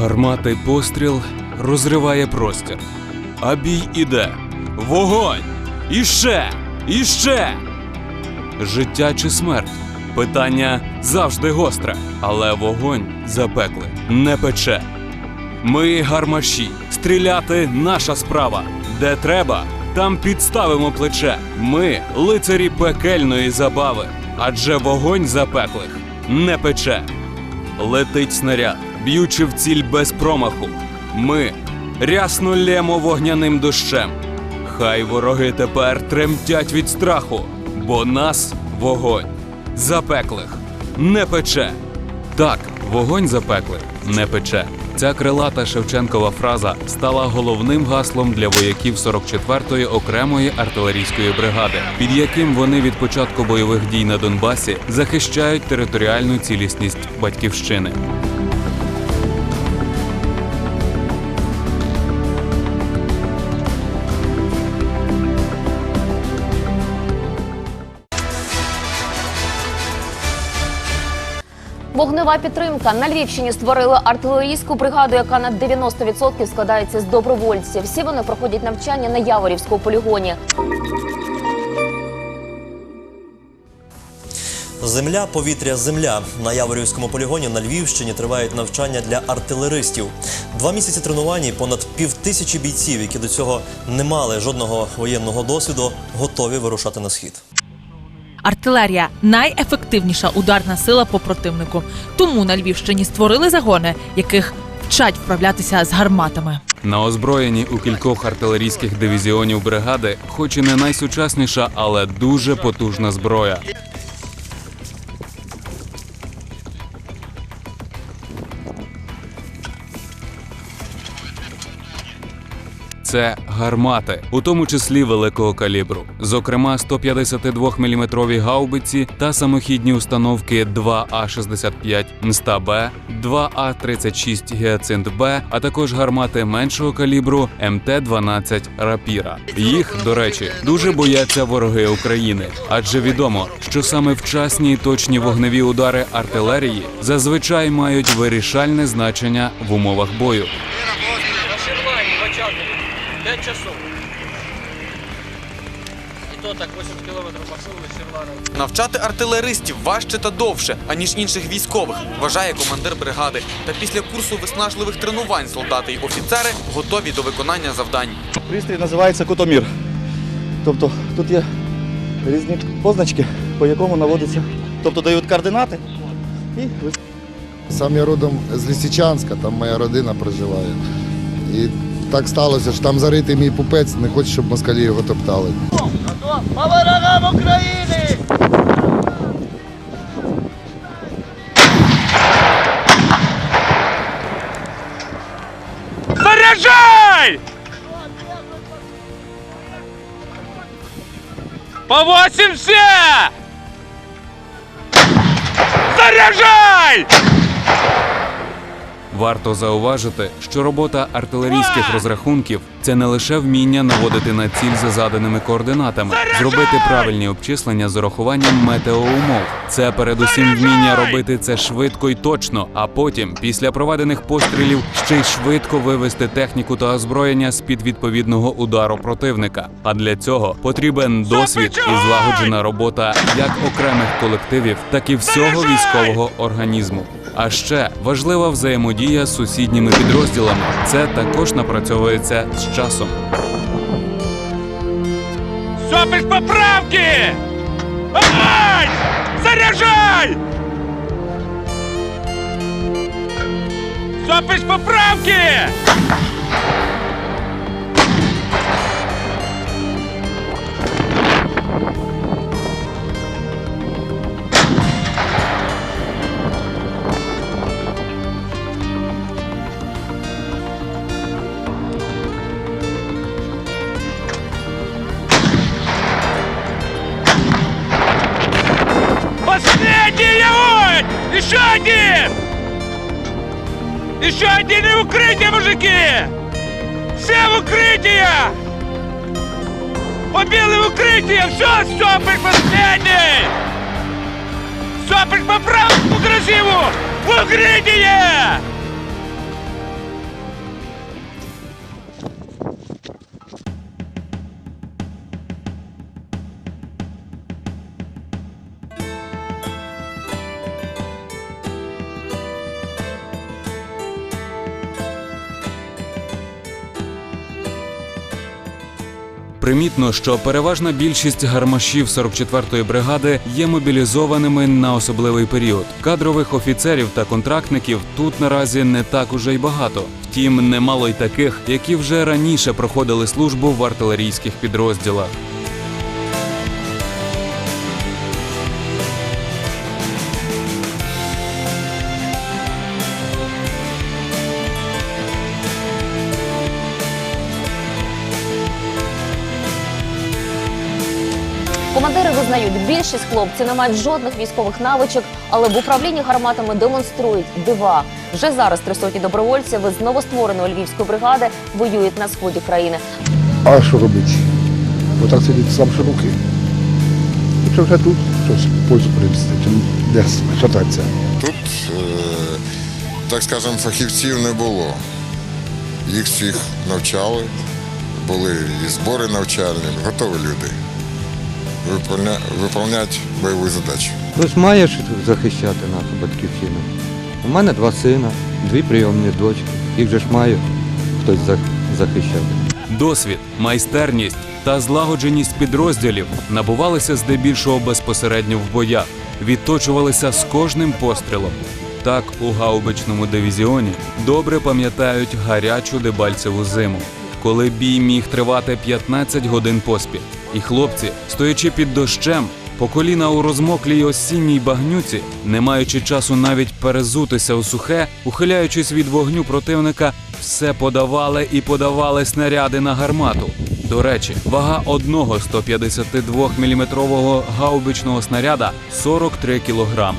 Гарматий постріл розриває простір. А бій іде. Вогонь! Іще! Іще! Життя чи смерть? Питання завжди гостре, але вогонь запекли не пече. Ми гармаші, стріляти наша справа. Де треба, там підставимо плече. Ми лицарі пекельної забави, адже вогонь запеклих не пече. Летить снаряд, б'ючи в ціль без промаху. Ми рясно лємо вогняним дощем. Хай вороги тепер тремтять від страху, бо нас вогонь запеклих не пече. Так, вогонь запеклих не пече. Ця крилата Шевченкова фраза стала головним гаслом для вояків 44-ї окремої артилерійської бригади, під яким вони від початку бойових дій на Донбасі захищають територіальну цілісність батьківщини. Вогнева підтримка на Львівщині створили артилерійську бригаду, яка на 90% складається з добровольців. Всі вони проходять навчання на Яворівському полігоні. Земля, повітря, земля на Яворівському полігоні на Львівщині тривають навчання для артилеристів. Два місяці тренувань понад півтисячі бійців, які до цього не мали жодного воєнного досвіду, готові вирушати на схід. Артилерія найефективніша ударна сила по противнику. Тому на Львівщині створили загони, яких вчать вправлятися з гарматами. На озброєнні у кількох артилерійських дивізіонів бригади, хоч і не найсучасніша, але дуже потужна зброя. Це гармати, у тому числі великого калібру, зокрема 152 мм гаубиці та самохідні установки 2А65 Нста-Б, 2А36 Гіацинт Б, а також гармати меншого калібру МТ-12 Рапіра. Їх, до речі, дуже бояться вороги України, адже відомо, що саме вчасні і точні вогневі удари артилерії зазвичай мають вирішальне значення в умовах бою. На Шерлані, в Очакові. 5 часов. І то так 80 кілометрів маршрут від. Навчати артилеристів важче та довше, аніж інших військових, вважає командир бригади. Та після курсу виснажливих тренувань солдати й офіцери готові до виконання завдань. Пристрій називається кутомір. Тобто тут є різні позначки, по якому наводиться. Тобто дають координати і ви- Сам я родом з Лисичанська, там моя родина проживає. І так сталося, що там заритий мій пупець, не хочу, щоб москалі його топтали. Заряжай! По 80! Заряжай! Варто зауважити, що робота артилерійських розрахунків це не лише вміння наводити на ціль за заданими координатами, зробити правильні обчислення з урахуванням метеоумов. Це передусім вміння робити це швидко і точно, а потім, після проведених пострілів, ще й швидко вивести техніку та озброєння з під відповідного удару противника. А для цього потрібен досвід і злагоджена робота як окремих колективів, так і всього військового організму. А ще важлива взаємодія з сусідніми підрозділами. Це також напрацьовується з часом. Сопиш поправки! Огонь! Заряжай! Сопиш поправки! один! Еще один и в укрытие, мужики! Все в укрытие! Побили в укрытие! Все, Сопик последний! Сопик по правому красиву! В укрытие! Примітно, що переважна більшість гармашів 44-ї бригади є мобілізованими на особливий період. Кадрових офіцерів та контрактників тут наразі не так уже й багато. Втім, немало й таких, які вже раніше проходили службу в артилерійських підрозділах. Командири визнають, більшість хлопців не мають жодних військових навичок, але в управлінні гарматами демонструють дива. Вже зараз три сотні добровольців із новоствореної львівської бригади воюють на сході країни. А що робити? Отак сидіти сам руки. Якщо вже тут, щось пользу принести, чим десь шататися. Тут, е, так скажемо, фахівців не було. Їх всіх навчали, були і збори навчальні, готові люди виповняти бойові задачі. Хтось має ж захищати нашу батьківщину. У мене два сина, дві прийомні дочки. Їх же ж має хтось за- захищати. Досвід, майстерність та злагодженість підрозділів набувалися здебільшого безпосередньо в боях, відточувалися з кожним пострілом. Так, у гаубичному дивізіоні добре пам'ятають гарячу дебальцеву зиму, коли бій міг тривати 15 годин поспіль. І хлопці, стоячи під дощем, по коліна у розмоклій осінній багнюці, не маючи часу навіть перезутися у сухе, ухиляючись від вогню противника, все подавали і подавали снаряди на гармату. До речі, вага одного 152 мм гаубичного снаряда 43 кілограми.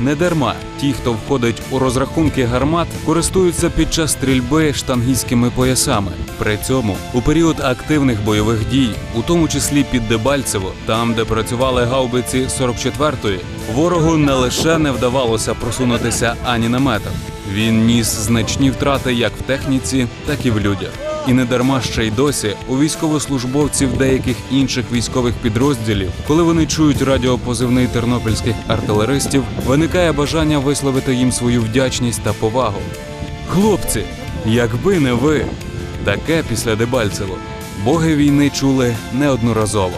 Не дарма ті, хто входить у розрахунки гармат, користуються під час стрільби штангійськими поясами. При цьому у період активних бойових дій, у тому числі під Дебальцево, там, де працювали гаубиці 44-ї, ворогу не лише не вдавалося просунутися ані на метр. Він ніс значні втрати як в техніці, так і в людях. І не дарма ще й досі у військовослужбовців деяких інших військових підрозділів, коли вони чують радіопозивний тернопільських артилеристів, виникає бажання висловити їм свою вдячність та повагу. Хлопці, якби не ви, таке після Дебальцево, боги війни чули неодноразово.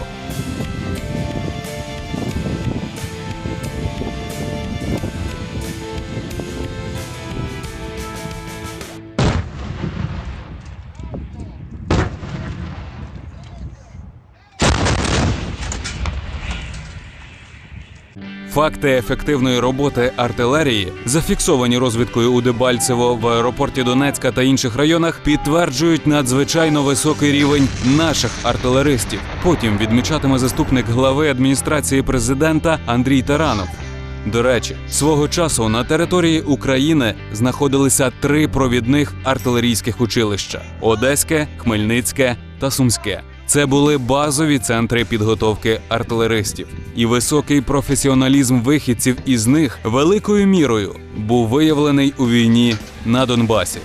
Факти ефективної роботи артилерії, зафіксовані розвідкою у Дебальцево в аеропорті Донецька та інших районах, підтверджують надзвичайно високий рівень наших артилеристів. Потім відмічатиме заступник глави адміністрації президента Андрій Таранов. До речі, свого часу на території України знаходилися три провідних артилерійських училища: Одеське, Хмельницьке та Сумське. Це були базові центри підготовки артилеристів, і високий професіоналізм вихідців із них великою мірою був виявлений у війні на Донбасі.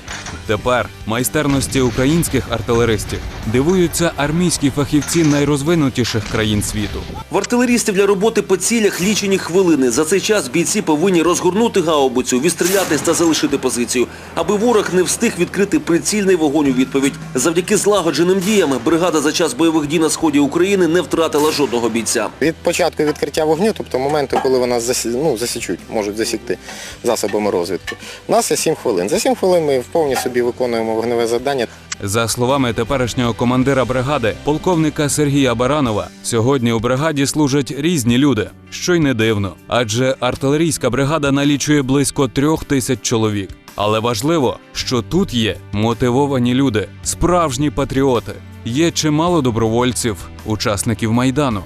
Тепер майстерності українських артилеристів дивуються армійські фахівці найрозвинутіших країн світу. В артилерістів для роботи по цілях лічені хвилини. За цей час бійці повинні розгорнути гаубицю, відстрілятись та залишити позицію, аби ворог не встиг відкрити прицільний вогонь у відповідь. Завдяки злагодженим діям бригада за час бойових дій на сході України не втратила жодного бійця. Від початку відкриття вогню, тобто моменту, коли вони засі... ну, засічуть, можуть засікти засобами розвідки, у нас є 7 хвилин. За 7 хвилин ми вповні собі виконуємо вогневе завдання. За словами теперішнього командира бригади, полковника Сергія Баранова, сьогодні у бригаді служать різні люди, що й не дивно, адже артилерійська бригада налічує близько трьох тисяч чоловік. Але важливо, що тут є мотивовані люди, справжні патріоти. Є чимало добровольців, учасників майдану.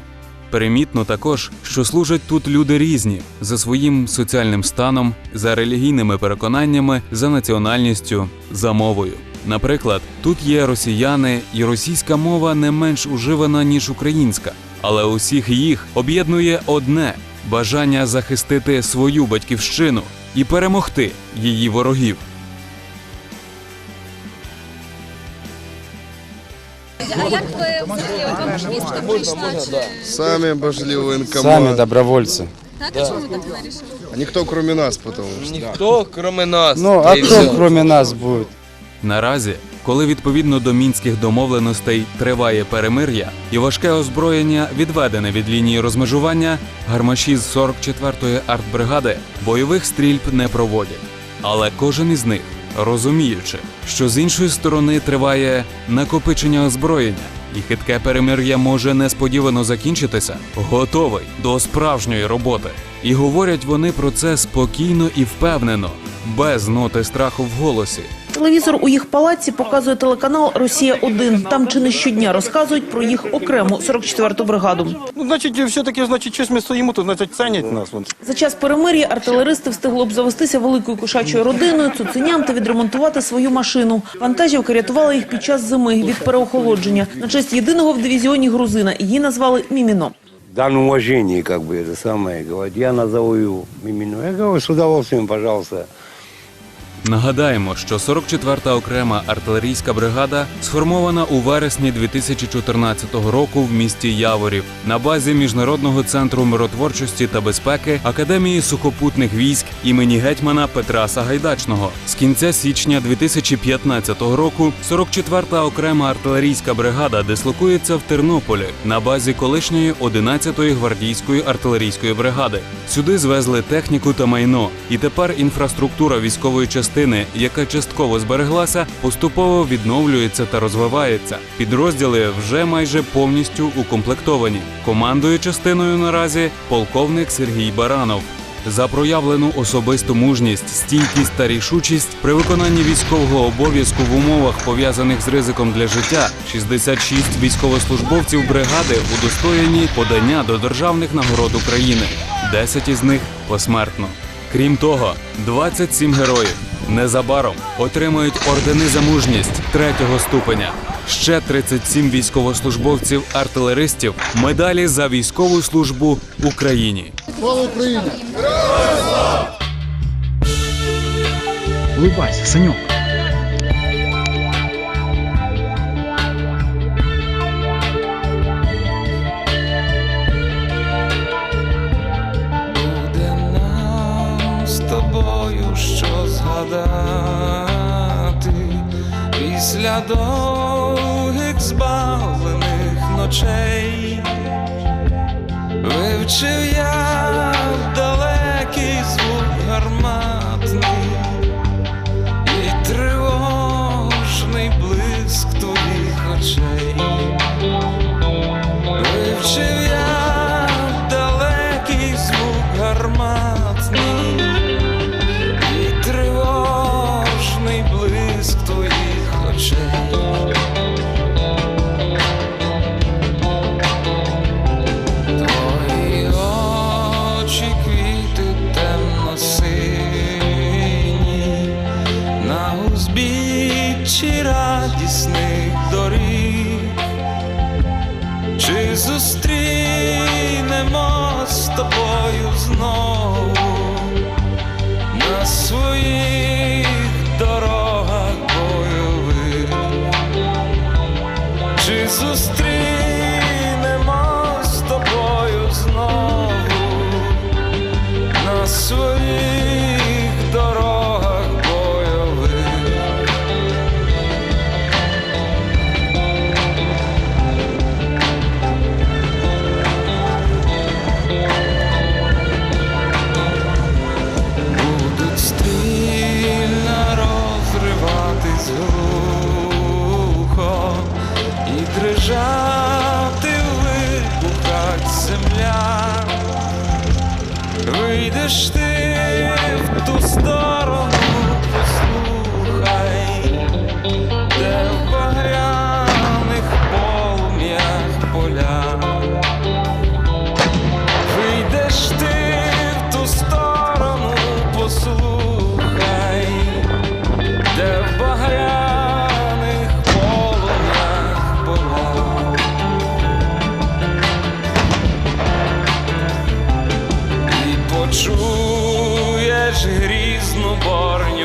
Примітно також, що служать тут люди різні за своїм соціальним станом, за релігійними переконаннями, за національністю, за мовою. Наприклад, тут є росіяни, і російська мова не менш уживана ніж українська, але усіх їх об'єднує одне бажання захистити свою батьківщину і перемогти її ворогів. А як ви вам повістка прийшла? Чи. Самі добровольці. так а чому ви так вирішили? Ніхто, крім нас, тому що. Ніхто, крім нас. Ну, а хто крім нас буде? Наразі коли відповідно до мінських домовленостей триває перемир'я і важке озброєння відведене від лінії розмежування, гармаші з 44-ї артбригади бойових стрільб не проводять. Але кожен із них, розуміючи, що з іншої сторони триває накопичення озброєння, і хитке перемир'я може несподівано закінчитися, готовий до справжньої роботи. І говорять вони про це спокійно і впевнено, без ноти страху в голосі. Телевізор у їх палаці показує телеканал Росія 1 Там чи не щодня розказують про їх окрему 44-ту бригаду. Ну, значить, все-таки, значить, щось ми стоїмо, то значить ценять нас. За час перемир'я артилеристи встигли б завестися великою кошачою родиною, цуценям та відремонтувати свою машину. Вантажівка рятувала їх під час зими від переохолодження. На честь єдиного в дивізіоні грузина її назвали Міміно. В данном уважении, как бы, это самое, говорит, я назову его Мимино. Я говорю, с удовольствием, пожалуйста. Нагадаємо, що 44-та окрема артилерійська бригада сформована у вересні 2014 року в місті Яворів на базі міжнародного центру миротворчості та безпеки Академії сухопутних військ імені гетьмана Петра Сагайдачного. З кінця січня 2015 року 44-та окрема артилерійська бригада дислокується в Тернополі на базі колишньої 11-ї гвардійської артилерійської бригади. Сюди звезли техніку та майно, і тепер інфраструктура військової частини, яка частково збереглася, поступово відновлюється та розвивається. Підрозділи вже майже повністю укомплектовані. Командує частиною наразі полковник Сергій Баранов. За проявлену особисту мужність, стійкість та рішучість при виконанні військового обов'язку в умовах пов'язаних з ризиком для життя 66 військовослужбовців бригади удостоєні подання до державних нагород України. 10 із них посмертно. Крім того, 27 героїв незабаром отримають ордени за мужність третього ступеня. Ще 37 військовослужбовців артилеристів медалі за військову службу Україні. Слава Україні! Улыбайся, Санек. Згадати після довгих збавлених ночей. Вивчив я далекий звук гарматний Вийдеш ти в ту сторону, грізноборня.